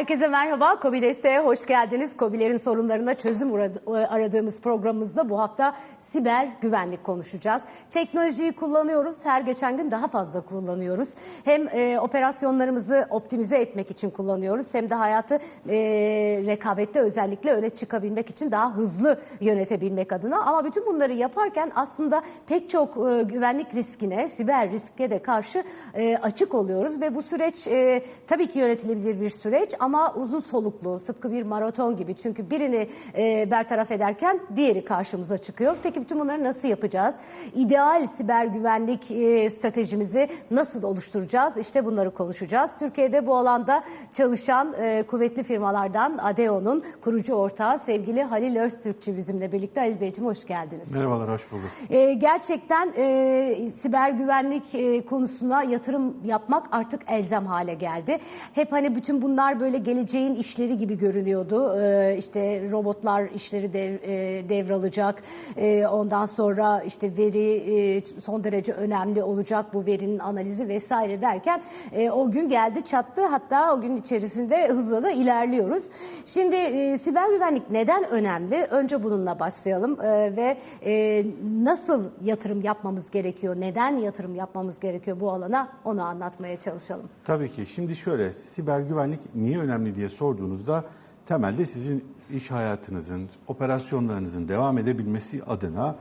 Herkese merhaba. Kobi Desteğe hoş geldiniz. Kobilerin sorunlarına çözüm uradı- aradığımız programımızda bu hafta siber güvenlik konuşacağız. Teknolojiyi kullanıyoruz. Her geçen gün daha fazla kullanıyoruz. Hem e, operasyonlarımızı optimize etmek için kullanıyoruz hem de hayatı e, rekabette özellikle öne çıkabilmek için daha hızlı yönetebilmek adına. Ama bütün bunları yaparken aslında pek çok e, güvenlik riskine, siber riske de karşı e, açık oluyoruz ve bu süreç e, tabii ki yönetilebilir bir süreç ama uzun soluklu, sıtkı bir maraton gibi. Çünkü birini e, bertaraf ederken diğeri karşımıza çıkıyor. Peki bütün bunları nasıl yapacağız? İdeal siber güvenlik e, stratejimizi nasıl oluşturacağız? İşte bunları konuşacağız. Türkiye'de bu alanda çalışan e, kuvvetli firmalardan ADEO'nun kurucu ortağı sevgili Halil Öztürkçü bizimle birlikte. Halil Beyciğim hoş geldiniz. Merhabalar, hoş bulduk. E, gerçekten e, siber güvenlik e, konusuna yatırım yapmak artık elzem hale geldi. Hep hani bütün bunlar böyle geleceğin işleri gibi görünüyordu. E, işte robotlar işleri dev, e, devralacak. E, ondan sonra işte veri e, son derece önemli olacak. Bu verinin analizi vesaire derken e, o gün geldi çattı. Hatta o gün içerisinde hızla da ilerliyoruz. Şimdi e, siber güvenlik neden önemli? Önce bununla başlayalım e, ve e, nasıl yatırım yapmamız gerekiyor? Neden yatırım yapmamız gerekiyor bu alana? Onu anlatmaya çalışalım. Tabii ki. Şimdi şöyle, siber güvenlik niye önemli diye sorduğunuzda temelde sizin iş hayatınızın, operasyonlarınızın devam edebilmesi adına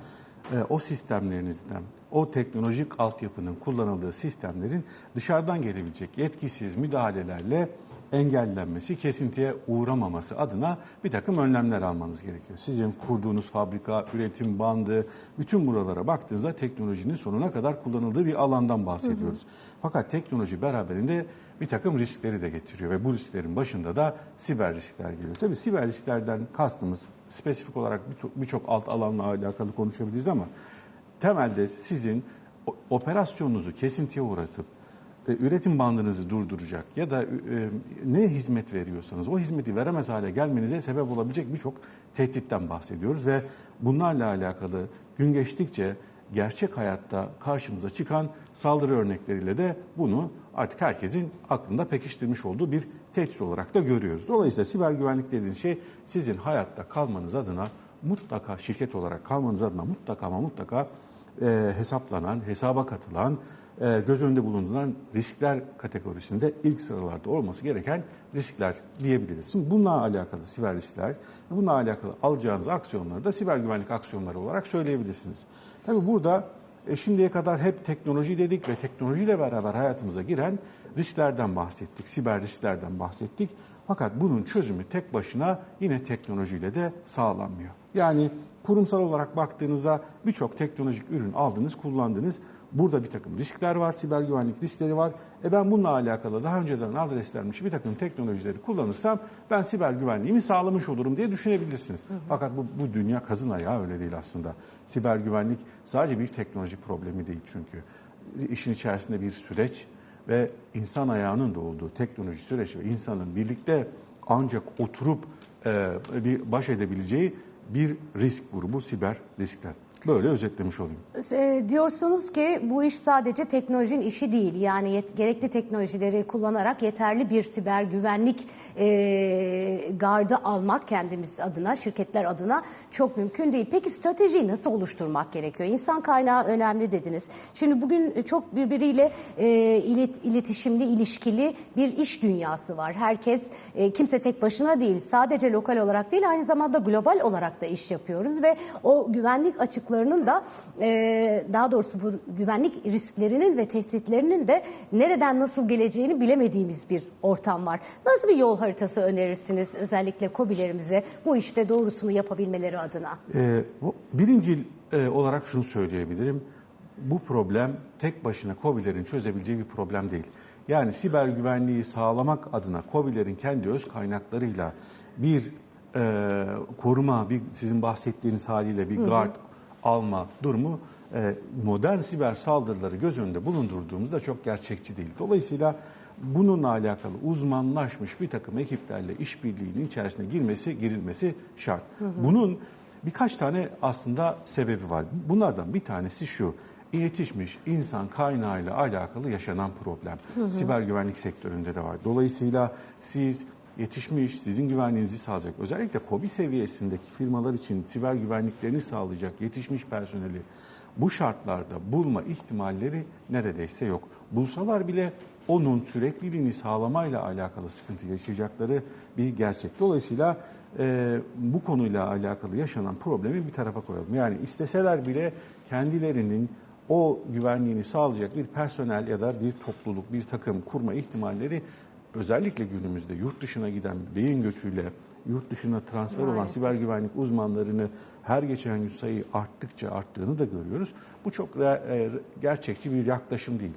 e, o sistemlerinizden, o teknolojik altyapının kullanıldığı sistemlerin dışarıdan gelebilecek yetkisiz müdahalelerle engellenmesi, kesintiye uğramaması adına bir takım önlemler almanız gerekiyor. Sizin kurduğunuz fabrika, üretim bandı, bütün buralara baktığınızda teknolojinin sonuna kadar kullanıldığı bir alandan bahsediyoruz. Fakat teknoloji beraberinde bir takım riskleri de getiriyor ve bu risklerin başında da siber riskler geliyor. Tabii siber risklerden kastımız spesifik olarak birçok alt alanla alakalı konuşabiliriz ama temelde sizin operasyonunuzu kesintiye uğratıp e, üretim bandınızı durduracak ya da e, ne hizmet veriyorsanız o hizmeti veremez hale gelmenize sebep olabilecek birçok tehditten bahsediyoruz ve bunlarla alakalı gün geçtikçe gerçek hayatta karşımıza çıkan saldırı örnekleriyle de bunu artık herkesin aklında pekiştirmiş olduğu bir tehdit olarak da görüyoruz. Dolayısıyla siber güvenlik dediğiniz şey sizin hayatta kalmanız adına mutlaka şirket olarak kalmanız adına mutlaka ama mutlaka e, hesaplanan, hesaba katılan, e, göz önünde bulunduran riskler kategorisinde ilk sıralarda olması gereken riskler diyebiliriz. Şimdi bununla alakalı siber riskler, bununla alakalı alacağınız aksiyonları da siber güvenlik aksiyonları olarak söyleyebilirsiniz. Tabii burada e, şimdiye kadar hep teknoloji dedik ve teknolojiyle beraber hayatımıza giren risklerden bahsettik, siber risklerden bahsettik. Fakat bunun çözümü tek başına yine teknolojiyle de sağlanmıyor. Yani kurumsal olarak baktığınızda birçok teknolojik ürün aldınız, kullandınız. Burada bir takım riskler var, siber güvenlik riskleri var. E ben bununla alakalı daha önceden adreslenmiş bir takım teknolojileri kullanırsam ben siber güvenliğimi sağlamış olurum diye düşünebilirsiniz. Fakat bu, bu dünya kazın ayağı öyle değil aslında. Siber güvenlik sadece bir teknoloji problemi değil çünkü. İşin içerisinde bir süreç ve insan ayağının da olduğu teknoloji süreci ve insanın birlikte ancak oturup e, bir baş edebileceği bir risk grubu siber riskler. Böyle özetlemiş olayım. E, diyorsunuz ki bu iş sadece teknolojinin işi değil. Yani yet- gerekli teknolojileri kullanarak yeterli bir siber güvenlik e, gardı almak kendimiz adına, şirketler adına çok mümkün değil. Peki stratejiyi nasıl oluşturmak gerekiyor? İnsan kaynağı önemli dediniz. Şimdi bugün çok birbiriyle e, ilet, iletişimli, ilişkili bir iş dünyası var. Herkes, e, kimse tek başına değil, sadece lokal olarak değil, aynı zamanda global olarak da iş yapıyoruz ve o güvenlik açıklarının da e, daha doğrusu bu güvenlik risklerinin ve tehditlerinin de nereden nasıl geleceğini bilemediğimiz bir ortam var. Nasıl bir yol haritası önerirsiniz özellikle kobilerimize bu işte doğrusunu yapabilmeleri adına? Bu- birinci e, olarak şunu söyleyebilirim. Bu problem tek başına COBİ'lerin çözebileceği bir problem değil. Yani siber güvenliği sağlamak adına COBİ'lerin kendi öz kaynaklarıyla bir e, koruma, bir sizin bahsettiğiniz haliyle bir guard alma durumu e, modern siber saldırıları göz önünde bulundurduğumuzda çok gerçekçi değil. Dolayısıyla bununla alakalı uzmanlaşmış bir takım ekiplerle işbirliğinin içerisine girmesi, girilmesi şart. Bunun birkaç tane aslında sebebi var. Bunlardan bir tanesi şu. yetişmiş insan kaynağıyla alakalı yaşanan problem. Siber güvenlik sektöründe de var. Dolayısıyla siz yetişmiş, sizin güvenliğinizi sağlayacak. Özellikle KOBİ seviyesindeki firmalar için siber güvenliklerini sağlayacak yetişmiş personeli bu şartlarda bulma ihtimalleri neredeyse yok. Bulsalar bile onun sürekliliğini sağlamayla alakalı sıkıntı yaşayacakları bir gerçek. Dolayısıyla e, bu konuyla alakalı yaşanan problemi bir tarafa koyalım. Yani isteseler bile kendilerinin o güvenliğini sağlayacak bir personel ya da bir topluluk, bir takım kurma ihtimalleri özellikle günümüzde yurt dışına giden beyin göçüyle yurt dışına transfer olan Maalesef. siber güvenlik uzmanlarını her geçen gün sayı arttıkça arttığını da görüyoruz. Bu çok e, gerçekçi bir yaklaşım değil.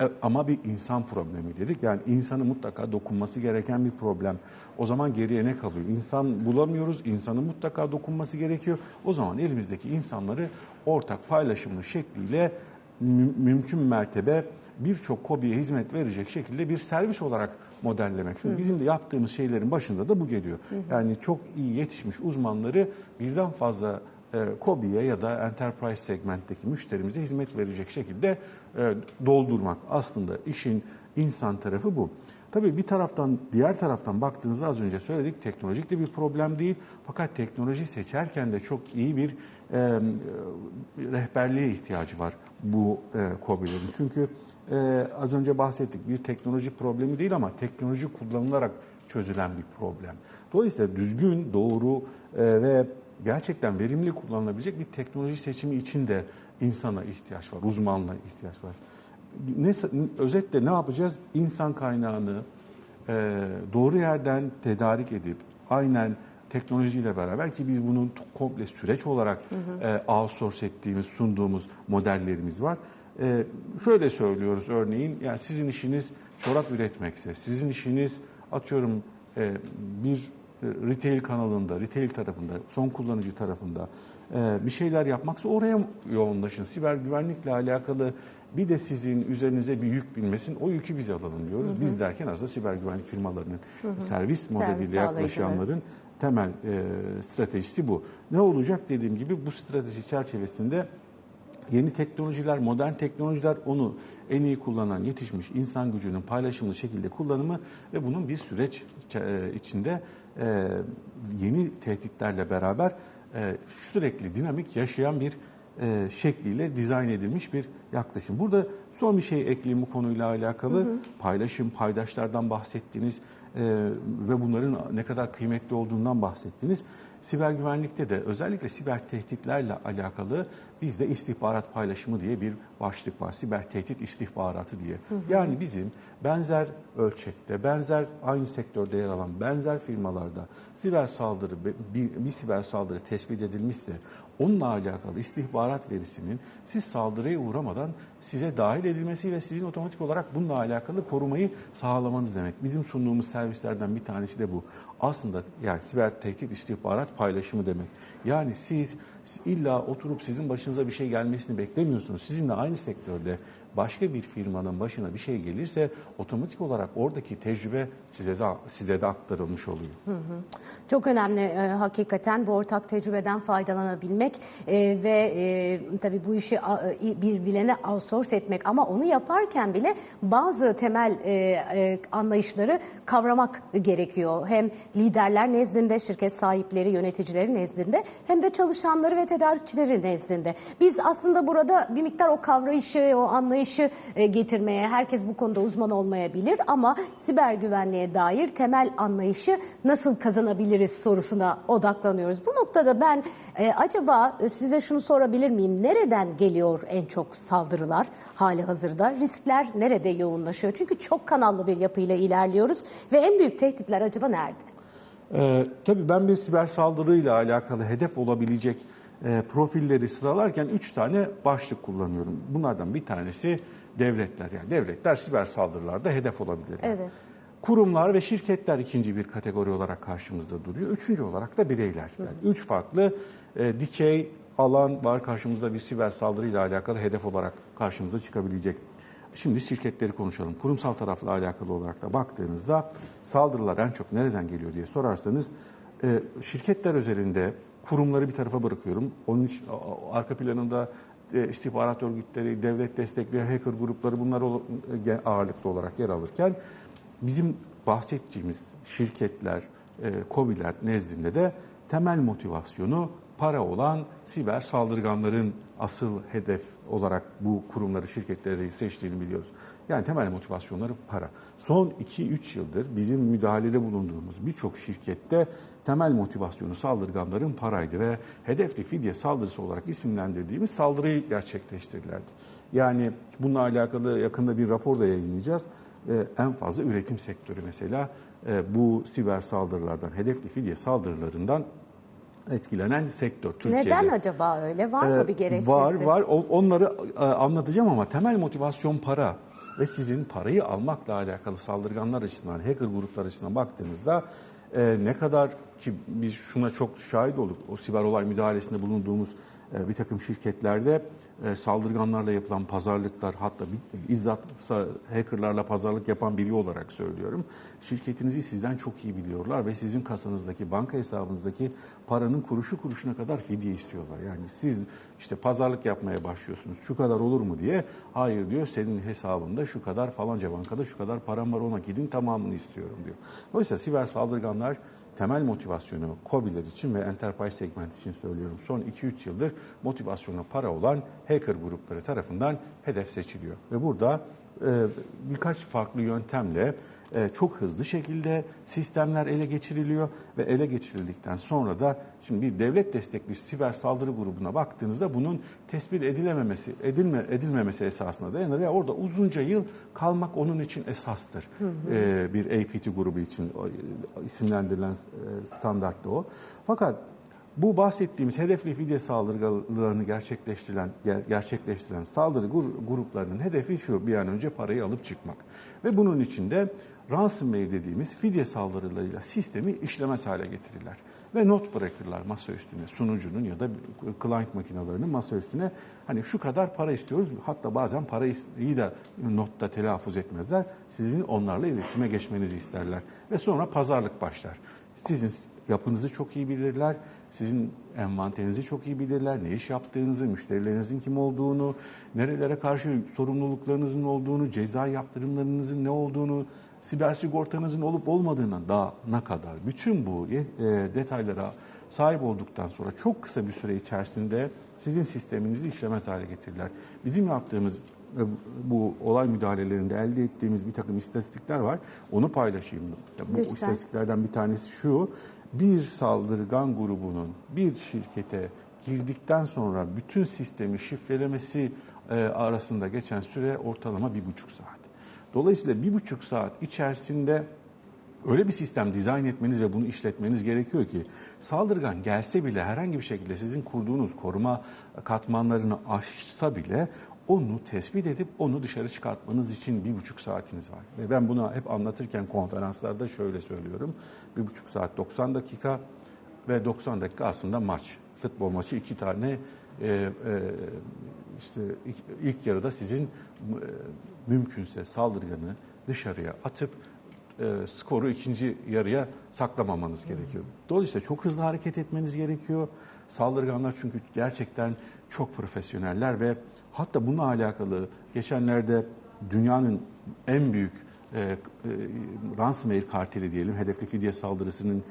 E, Ama bir insan problemi dedik. Yani insanı mutlaka dokunması gereken bir problem. O zaman geriye ne kalıyor? İnsan bulamıyoruz, insanın mutlaka dokunması gerekiyor. O zaman elimizdeki insanları ortak paylaşımlı şekliyle mü- mümkün mertebe birçok kobiye hizmet verecek şekilde bir servis olarak modellemek. Şimdi bizim de yaptığımız şeylerin başında da bu geliyor. Yani çok iyi yetişmiş uzmanları birden fazla e, ya da enterprise segmentteki müşterimize hizmet verecek şekilde e, doldurmak. Aslında işin insan tarafı bu. Tabii bir taraftan, diğer taraftan baktığınızda az önce söyledik teknolojik de bir problem değil. Fakat teknoloji seçerken de çok iyi bir e, rehberliğe ihtiyacı var bu e, KOBİ'lerin. Çünkü e, az önce bahsettik bir teknoloji problemi değil ama teknoloji kullanılarak çözülen bir problem. Dolayısıyla düzgün, doğru e, ve gerçekten verimli kullanılabilecek bir teknoloji seçimi için de insana ihtiyaç var, uzmanlığa ihtiyaç var. Ne, özetle ne yapacağız? İnsan kaynağını e, doğru yerden tedarik edip aynen teknolojiyle beraber ki biz bunun komple süreç olarak e, outsource ettiğimiz, sunduğumuz modellerimiz var. E, şöyle söylüyoruz örneğin, yani sizin işiniz çorap üretmekse, sizin işiniz atıyorum e, bir e, retail kanalında, retail tarafında, son kullanıcı tarafında e, bir şeyler yapmaksa oraya yoğunlaşın. Siber güvenlikle alakalı bir de sizin üzerinize bir yük binmesin, o yükü biz alalım diyoruz. Biz derken aslında siber güvenlik firmalarının servis modeliyle yaklaşanların temel e, stratejisi bu. Ne olacak? Dediğim gibi bu strateji çerçevesinde yeni teknolojiler, modern teknolojiler onu en iyi kullanan yetişmiş insan gücünün paylaşımlı şekilde kullanımı ve bunun bir süreç e, içinde e, yeni tehditlerle beraber e, sürekli dinamik yaşayan bir e, şekliyle dizayn edilmiş bir yaklaşım. Burada son bir şey ekleyeyim bu konuyla alakalı. Paylaşım, paydaşlardan bahsettiniz e, ve bunların ne kadar kıymetli olduğundan bahsettiniz. Siber güvenlikte de özellikle siber tehditlerle alakalı bizde istihbarat paylaşımı diye bir başlık var. Siber tehdit istihbaratı diye. Yani bizim benzer ölçekte, benzer aynı sektörde yer alan benzer firmalarda siber saldırı bir, bir siber saldırı tespit edilmişse onunla alakalı istihbarat verisinin siz saldırıya uğramadan size dahil edilmesi ve sizin otomatik olarak bununla alakalı korumayı sağlamanız demek. Bizim sunduğumuz servislerden bir tanesi de bu. Aslında yani siber tehdit istihbarat paylaşımı demek. Yani siz illa oturup sizin başınıza bir şey gelmesini beklemiyorsunuz. Sizinle aynı sektörde başka bir firmanın başına bir şey gelirse otomatik olarak oradaki tecrübe size de, size de aktarılmış oluyor. Çok önemli e, hakikaten bu ortak tecrübeden faydalanabilmek e, ve e, tabii bu işi a, bir bilene outsource etmek ama onu yaparken bile bazı temel e, e, anlayışları kavramak gerekiyor. Hem liderler nezdinde, şirket sahipleri, yöneticileri nezdinde hem de çalışanları ve tedarikçileri nezdinde. Biz aslında burada bir miktar o kavrayışı, o anlayışı e, getirmeye, herkes bu konuda uzman olmayabilir ama siber güvenliğe dair temel anlayışı nasıl kazanabiliriz sorusuna odaklanıyoruz. Bu noktada ben e, acaba size şunu sorabilir miyim? Nereden geliyor en çok saldırılar hali hazırda? Riskler nerede yoğunlaşıyor? Çünkü çok kanallı bir yapıyla ilerliyoruz ve en büyük tehditler acaba nerede? Ee, tabii ben bir siber saldırıyla alakalı hedef olabilecek e, profilleri sıralarken üç tane başlık kullanıyorum. Bunlardan bir tanesi devletler. Yani devletler siber saldırılarda hedef olabilir. Evet. Kurumlar ve şirketler ikinci bir kategori olarak karşımızda duruyor. Üçüncü olarak da bireyler. Yani üç farklı e, dikey alan var karşımızda bir siber saldırıyla alakalı hedef olarak karşımıza çıkabilecek. Şimdi şirketleri konuşalım. Kurumsal tarafla alakalı olarak da baktığınızda saldırılar en çok nereden geliyor diye sorarsanız e, şirketler özelinde kurumları bir tarafa bırakıyorum. Onun arka planında e, istihbarat örgütleri, devlet destekli hacker grupları bunlar e, ağırlıklı olarak yer alırken bizim bahsettiğimiz şirketler, e, KOBİ'ler nezdinde de temel motivasyonu para olan siber saldırganların asıl hedef olarak bu kurumları, şirketleri seçtiğini biliyoruz. Yani temel motivasyonları para. Son 2-3 yıldır bizim müdahalede bulunduğumuz birçok şirkette temel motivasyonu saldırganların paraydı ve hedefli fidye saldırısı olarak isimlendirdiğimiz saldırıyı gerçekleştirdilerdi. Yani bununla alakalı yakında bir rapor da yayınlayacağız. Ee, en fazla üretim sektörü mesela e, bu siber saldırılardan, hedefli fidye saldırılarından etkilenen sektör Türkiye'de. Neden acaba öyle? Var mı Ee, bir gerekçesi? Var var. Onları e, anlatacağım ama temel motivasyon para ve sizin parayı almakla alakalı saldırganlar açısından, hacker gruplar açısından baktığınızda e, ne kadar ki biz şuna çok şahit olduk. O siber olay müdahalesinde bulunduğumuz bir takım şirketlerde e, saldırganlarla yapılan pazarlıklar hatta bi- bizzat hackerlarla pazarlık yapan biri olarak söylüyorum. Şirketinizi sizden çok iyi biliyorlar ve sizin kasanızdaki, banka hesabınızdaki paranın kuruşu kuruşuna kadar fidye istiyorlar. Yani siz işte pazarlık yapmaya başlıyorsunuz. Şu kadar olur mu diye. Hayır diyor senin hesabında şu kadar falanca bankada şu kadar param var ona gidin tamamını istiyorum diyor. Dolayısıyla siber saldırganlar temel motivasyonu COBİ'ler için ve enterprise segment için söylüyorum. Son 2-3 yıldır motivasyonu para olan hacker grupları tarafından hedef seçiliyor. Ve burada e, birkaç farklı yöntemle e, çok hızlı şekilde sistemler ele geçiriliyor ve ele geçirildikten sonra da şimdi bir devlet destekli siber saldırı grubuna baktığınızda bunun tespit edilememesi, edilme, edilmemesi esasına dayanır ve orada uzunca yıl kalmak onun için esastır. E, bir APT grubu için e, isimlendirilen e, standart da o. Fakat bu bahsettiğimiz hedefli fidye saldırılarını gerçekleştirilen ger- gerçekleştiren saldırı gruplarının hedefi şu bir an önce parayı alıp çıkmak. Ve bunun için de ransomware dediğimiz fidye saldırılarıyla sistemi işlemez hale getirirler. Ve not bırakırlar masa üstüne sunucunun ya da client makinelerinin masa üstüne hani şu kadar para istiyoruz hatta bazen parayı da notta telaffuz etmezler. Sizin onlarla iletişime geçmenizi isterler ve sonra pazarlık başlar. Sizin yapınızı çok iyi bilirler. Sizin envanterinizi çok iyi bilirler. Ne iş yaptığınızı, müşterilerinizin kim olduğunu, nerelere karşı sorumluluklarınızın olduğunu, ceza yaptırımlarınızın ne olduğunu, siber sigortanızın olup olmadığına daha ne kadar. Bütün bu e, detaylara sahip olduktan sonra çok kısa bir süre içerisinde sizin sisteminizi işlemez hale getirirler. Bizim yaptığımız e, bu olay müdahalelerinde elde ettiğimiz bir takım istatistikler var. Onu paylaşayım. Bu Lütfen. istatistiklerden bir tanesi şu. Bir saldırgan grubunun bir şirkete girdikten sonra bütün sistemi şifrelemesi e, arasında geçen süre ortalama bir buçuk saat. Dolayısıyla bir buçuk saat içerisinde öyle bir sistem dizayn etmeniz ve bunu işletmeniz gerekiyor ki saldırgan gelse bile herhangi bir şekilde sizin kurduğunuz koruma katmanlarını aşsa bile onu tespit edip onu dışarı çıkartmanız için bir buçuk saatiniz var. Ve ben bunu hep anlatırken konferanslarda şöyle söylüyorum. Bir buçuk saat 90 dakika ve 90 dakika aslında maç. Futbol maçı iki tane e, e, işte ilk, ilk yarıda sizin e, mümkünse saldırganı dışarıya atıp e, skoru ikinci yarıya saklamamanız gerekiyor. Dolayısıyla çok hızlı hareket etmeniz gerekiyor. Saldırganlar çünkü gerçekten çok profesyoneller ve hatta bununla alakalı geçenlerde dünyanın en büyük e, e, ransomware karteli diyelim, hedefli fidye saldırısının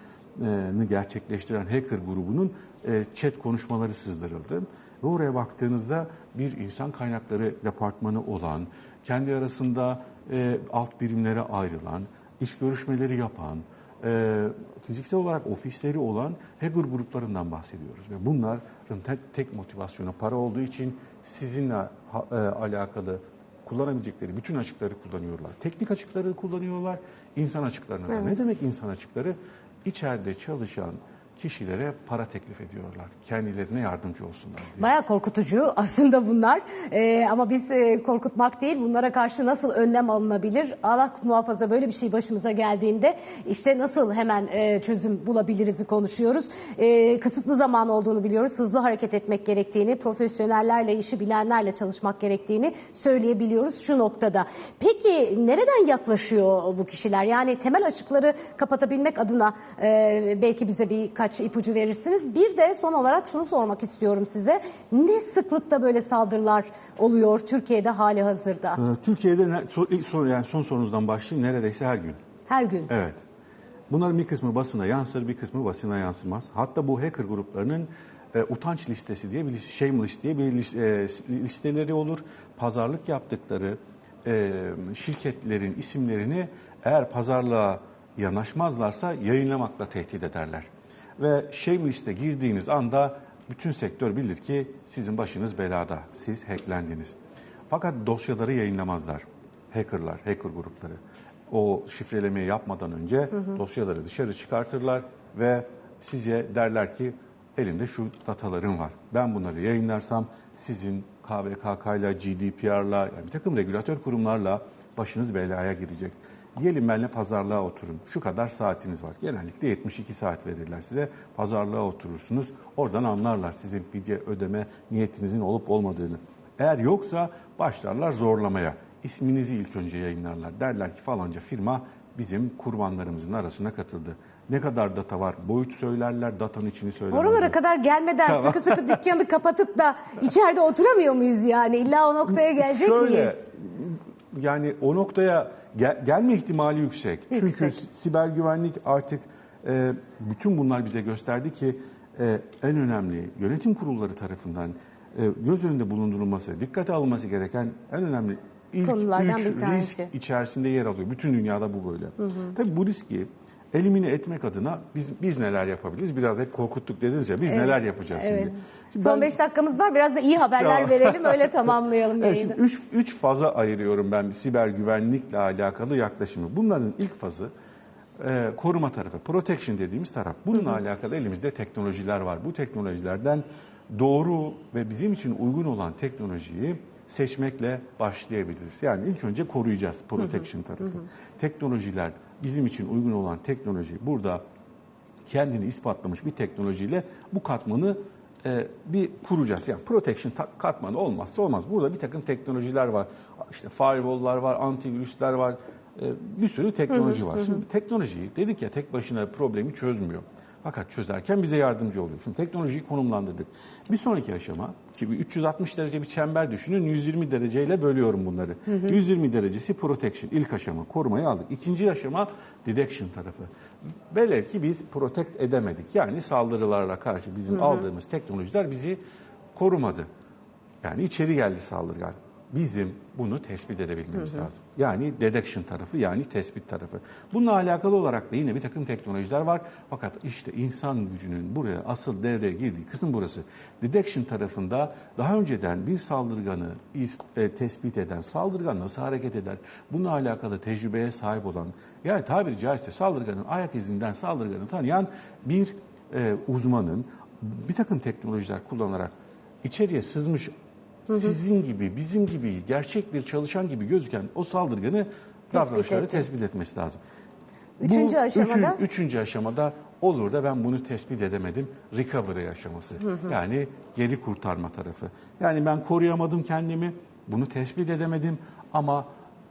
e, gerçekleştiren hacker grubunun e, chat konuşmaları sızdırıldı. Ve oraya baktığınızda bir insan kaynakları departmanı olan, kendi arasında e, alt birimlere ayrılan, iş görüşmeleri yapan, e, fiziksel olarak ofisleri olan hacker gruplarından bahsediyoruz. Ve bunların tek, tek motivasyonu para olduğu için sizinle ha- e, alakalı kullanabilecekleri bütün açıkları kullanıyorlar. Teknik açıkları kullanıyorlar, insan açıklarını. da. Ne demek insan açıkları? İçeride çalışan kişilere para teklif ediyorlar. Kendilerine yardımcı olsunlar diye. Bayağı korkutucu aslında bunlar. Ee, ama biz e, korkutmak değil, bunlara karşı nasıl önlem alınabilir? Allah muhafaza böyle bir şey başımıza geldiğinde işte nasıl hemen e, çözüm bulabiliriz konuşuyoruz. E, kısıtlı zaman olduğunu biliyoruz. Hızlı hareket etmek gerektiğini, profesyonellerle, işi bilenlerle çalışmak gerektiğini söyleyebiliyoruz şu noktada. Peki nereden yaklaşıyor bu kişiler? Yani temel açıkları kapatabilmek adına e, belki bize birkaç ipucu verirsiniz. Bir de son olarak şunu sormak istiyorum size. Ne sıklıkta böyle saldırılar oluyor Türkiye'de hali hazırda? Ee, Türkiye'de ne- so- ilk son, yani son sorunuzdan başlayayım neredeyse her gün. Her gün. Evet. Bunların bir kısmı basına yansır, bir kısmı basına yansımaz. Hatta bu hacker gruplarının e, utanç listesi diye bir shame list diye bir lis- e, listeleri olur. Pazarlık yaptıkları e, şirketlerin isimlerini eğer pazarlığa yanaşmazlarsa yayınlamakla tehdit ederler. Ve shame liste girdiğiniz anda bütün sektör bilir ki sizin başınız belada, siz hacklendiniz. Fakat dosyaları yayınlamazlar. Hackerlar, hacker grupları. O şifrelemeyi yapmadan önce dosyaları dışarı çıkartırlar ve size derler ki elimde şu datalarım var. Ben bunları yayınlarsam sizin KVKK ile GDPR'la yani bir takım regülatör kurumlarla başınız belaya girecek. Diyelim benimle pazarlığa oturun. Şu kadar saatiniz var. Genellikle 72 saat verirler size. Pazarlığa oturursunuz. Oradan anlarlar sizin fidye ödeme niyetinizin olup olmadığını. Eğer yoksa başlarlar zorlamaya. İsminizi ilk önce yayınlarlar. Derler ki falanca firma bizim kurbanlarımızın arasına katıldı. Ne kadar data var? Boyut söylerler, datanın içini söylerler. Oralara kadar gelmeden Tamam. sıkı sıkı dükkanı kapatıp da içeride oturamıyor muyuz yani? İlla o noktaya gelecek Şöyle, miyiz? Yani o noktaya gel- gelme ihtimali yüksek. Yüksek. Çünkü siber güvenlik artık e, bütün bunlar bize gösterdi ki e, en önemli yönetim kurulları tarafından e, göz önünde bulundurulması, dikkate alınması gereken en önemli ilk Konulardan üç bir tanesi. risk içerisinde yer alıyor. Bütün dünyada bu böyle. Tabii bu riski elimine etmek adına biz biz neler yapabiliriz? Biraz hep korkuttuk dediniz ya. Biz neler yapacağız Evet. şimdi? Şimdi Son ben- 5 dakikamız var. Biraz da iyi haberler verelim. Öyle tamamlayalım Evet, şimdi üç, üç faza ayırıyorum ben bir siber güvenlikle alakalı yaklaşımı. Bunların ilk fazı e, koruma tarafı, protection dediğimiz taraf. Bununla alakalı elimizde teknolojiler var. Bu teknolojilerden doğru ve bizim için uygun olan teknolojiyi seçmekle başlayabiliriz. Yani ilk önce koruyacağız protection tarafı. Teknolojiler bizim için uygun olan teknoloji burada kendini ispatlamış bir teknolojiyle bu katmanı e, bir kuracağız. Yani protection katmanı olmazsa olmaz. Burada bir takım teknolojiler var. İşte firewall'lar var, antivirüsler var. e, bir sürü teknoloji var. Şimdi teknolojiyi dedik ya tek başına problemi çözmüyor. Fakat çözerken bize yardımcı oluyor. Şimdi teknolojiyi konumlandırdık. Bir sonraki aşama, şimdi 360 derece bir çember düşünün, 120 dereceyle bölüyorum bunları. 120 derecesi protection, ilk aşama, korumayı aldık. İkinci aşama detection tarafı. Velev ki biz protect edemedik. Yani saldırılarla karşı bizim aldığımız teknolojiler bizi korumadı. Yani içeri geldi saldırgan. Bizim bunu tespit edebilmemiz lazım. Yani detection tarafı yani tespit tarafı. Bununla alakalı olarak da yine bir takım teknolojiler var. Fakat işte insan gücünün buraya asıl devreye girdiği kısım burası. Detection tarafında daha önceden bir saldırganı iz- e, tespit eden, saldırgan nasıl hareket eder, bununla alakalı tecrübeye sahip olan, yani tabiri caizse saldırganın ayak izinden saldırganı tanıyan bir e, uzmanın bir takım teknolojiler kullanarak içeriye sızmış sizin gibi, bizim gibi, gerçek bir çalışan gibi gözüken o saldırganı davranışları etti. tespit etmesi lazım. Üçüncü Bu aşamada? üçün- üçüncü aşamada olur da ben bunu tespit edemedim. Recovery aşaması. Yani geri kurtarma tarafı. Yani ben koruyamadım kendimi, bunu tespit edemedim ama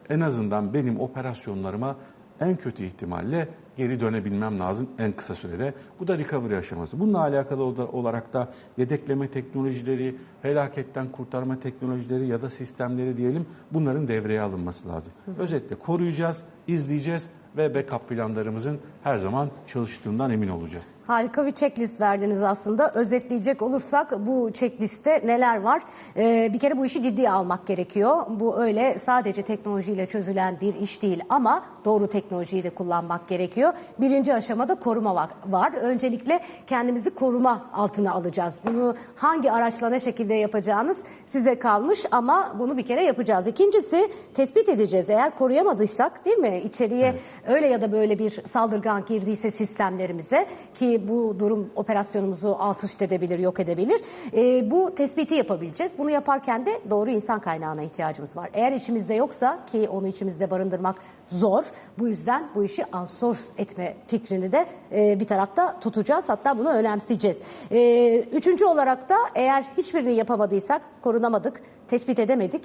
en azından benim operasyonlarıma en kötü ihtimalle geri dönebilmem lazım en kısa sürede. Bu da recovery aşaması. Bununla alakalı olarak da yedekleme teknolojileri, felaketten kurtarma teknolojileri ya da sistemleri diyelim bunların devreye alınması lazım. Özetle koruyacağız, izleyeceğiz ve backup planlarımızın her zaman çalıştığından emin olacağız. Harika bir checklist verdiniz aslında. Özetleyecek olursak bu checkliste neler var? Ee, bir kere bu işi ciddiye almak gerekiyor. Bu öyle sadece teknolojiyle çözülen bir iş değil ama doğru teknolojiyi de kullanmak gerekiyor. Birinci aşamada koruma va- var. Öncelikle kendimizi koruma altına alacağız. Bunu hangi araçla ne şekilde yapacağınız size kalmış ama bunu bir kere yapacağız. İkincisi tespit edeceğiz. Eğer koruyamadıysak değil mi? İçeriye öyle ya da böyle bir saldırgan girdiyse sistemlerimize ki bu durum operasyonumuzu alt üst edebilir, yok edebilir. Ee, bu tespiti yapabileceğiz. Bunu yaparken de doğru insan kaynağına ihtiyacımız var. Eğer içimizde yoksa ki onu içimizde barındırmak zor. Bu yüzden bu işi outsource etme fikrini de e, bir tarafta tutacağız. Hatta bunu önemseyeceğiz. Ee, üçüncü olarak da eğer hiçbirini yapamadıysak, korunamadık, tespit edemedik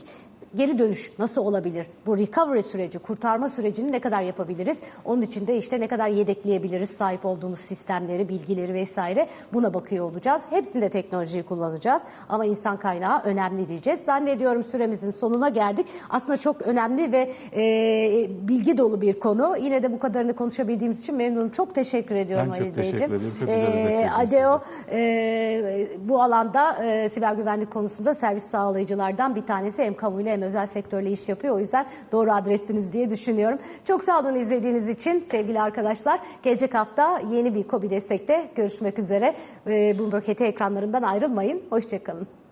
geri dönüş nasıl olabilir? Bu recovery süreci, kurtarma sürecini ne kadar yapabiliriz? Onun için de işte ne kadar yedekleyebiliriz sahip olduğumuz sistemleri, bilgileri vesaire buna bakıyor olacağız. Hepsinde teknolojiyi kullanacağız ama insan kaynağı önemli diyeceğiz. Zannediyorum süremizin sonuna geldik. Aslında çok önemli ve e, bilgi dolu bir konu. Yine de bu kadarını konuşabildiğimiz için memnunum. Çok teşekkür ediyorum Ben Ali Beyciğim. özetlediniz Adeo e, bu alanda e, siber güvenlik konusunda servis sağlayıcılardan bir tanesi hem kamuyla hem özel sektörle iş yapıyor. O yüzden doğru adrestiniz diye düşünüyorum. Çok sağ olun izlediğiniz için sevgili arkadaşlar. Gelecek hafta yeni bir KOBİ Destek'te görüşmek üzere. E, bu roketi ekranlarından ayrılmayın. Hoşçakalın.